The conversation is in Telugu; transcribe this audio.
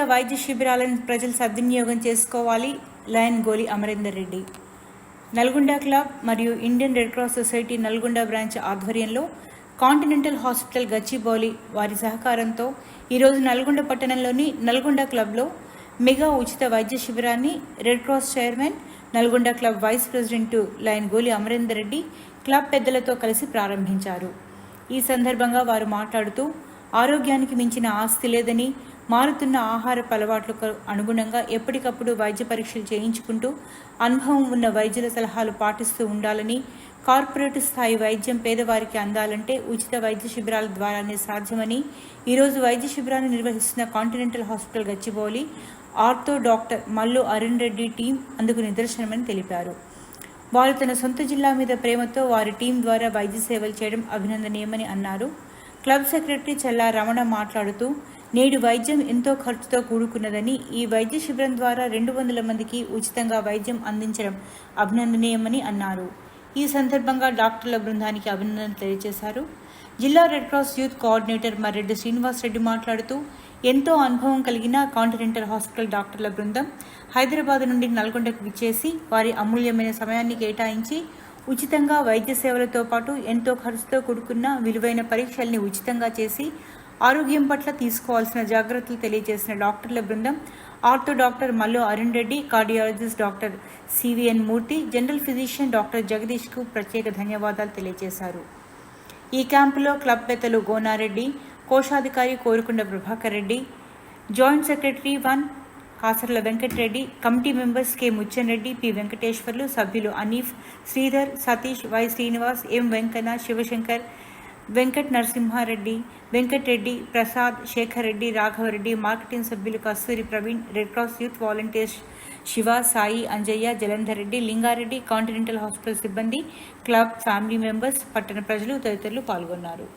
ఉచిత వైద్య శిబిరాలను ప్రజలు సద్వినియోగం చేసుకోవాలి. లయన్ గోలి అమరేందర్ రెడ్డి. నల్గొండ క్లబ్ మరియు Indian Red Cross Society Nalgonda branch ఆధ్వర్యంలో కాంటినెంటల్ హాస్పిటల్ గచ్చిబౌలి వారి సహకారంతో ఈరోజు నల్గొండ పట్టణంలోని నల్గొండ క్లబ్లో మెగా ఉచిత వైద్య శిబిరాన్ని Red Cross chairman Nalgonda club vice president Lion Goli Amarender Reddy club పెద్దలతో కలిసి ప్రారంభించారు. ఈ సందర్భంగా వారు మాట్లాడుతూ ఆరోగ్యానికి మించిన ఆస్తి లేదని మారుతున్న ఆహారపు అలవాట్లకు అనుగుణంగా ఎప్పటికప్పుడు వైద్య పరీక్షలు చేయించుకుంటూ అనుభవం ఉన్న వైద్యుల సలహాలు పాటిస్తూ ఉండాలని కార్పొరేట్ స్థాయి వైద్యం పేదవారికి అందాలంటే ఉచిత వైద్య శిబిరాల ద్వారానే సాధ్యమని ఈరోజు వైద్య శిబిరాన్ని నిర్వహిస్తున్న Continental hospital Gachibowli ortho doctor Mallu Arun Reddy team అందుకు నిదర్శనమని తెలిపారు. వారు తన సొంత జిల్లా మీద ప్రేమతో వారి టీం ద్వారా వైద్య సేవలు చేయడం అభినందనీయమని అన్నారు. క్లబ్ సెక్రటరీ చల్లా రమణ మాట్లాడుతూ నేడు వైద్యం ఎంతో ఖర్చుతో కూడుకున్నదని ఈ వైద్య శిబిరం ద్వారా రెండు వందల మందికి ఉచితంగా వైద్యం అందించడం అభినందనీయమని అన్నారు. ఈ సందర్భంగా డాక్టర్ల బృందానికి అభినందనలు తెలియజేశారు. జిల్లా Red Cross youth coordinator Marreddy Srinivas Reddy మాట్లాడుతూ ఎంతో అనుభవం కలిగిన కాంటినెంటల్ హాస్పిటల్ డాక్టర్ల బృందం హైదరాబాద్ నుండి నల్గొండకు విచ్చేసి వారి అమూల్యమైన సమయాన్ని కేటాయించి ఉచితంగా వైద్య సేవలతో పాటు ఎంతో ఖర్చుతో కూడుకున్న విలువైన పరీక్షల్ని ఉచితంగా చేసి ఆరోగ్యం పట్ల తీసుకోవాల్సిన జాగ్రత్తలు తెలియజేసిన డాక్టర్ల బృందం ortho doctor Mallu Arun Reddy cardiologist doctor CVN Murthy general physician doctor జగదీష్కు ప్రత్యేక ధన్యవాదాలు తెలియజేశారు. ఈ క్యాంపులో క్లబ్ పెద్దలు గోనారెడ్డి కోశాధికారి Korukonda Prabhakar Reddy joint secretary one Kasarla Venkatreddy committee members K Muchchan Reddy P Venkateswarlu సభ్యులు Anif Sridhar Satish Y Srinivas M Venkanna Sivashankar Venkat Narasimhareddy Venkatreddy Prasad Sekhar Reddy Raghavareddy marketing సభ్యులు Kasturi Praveen Red Cross youth volunteers Siva Sai Anjaiah Jalandhar Reddy Lingareddy Continental hospital సిబ్బంది క్లబ్ ఫ్యామిలీ మెంబర్స్ పట్టణ ప్రజలు తదితరులు పాల్గొన్నారు.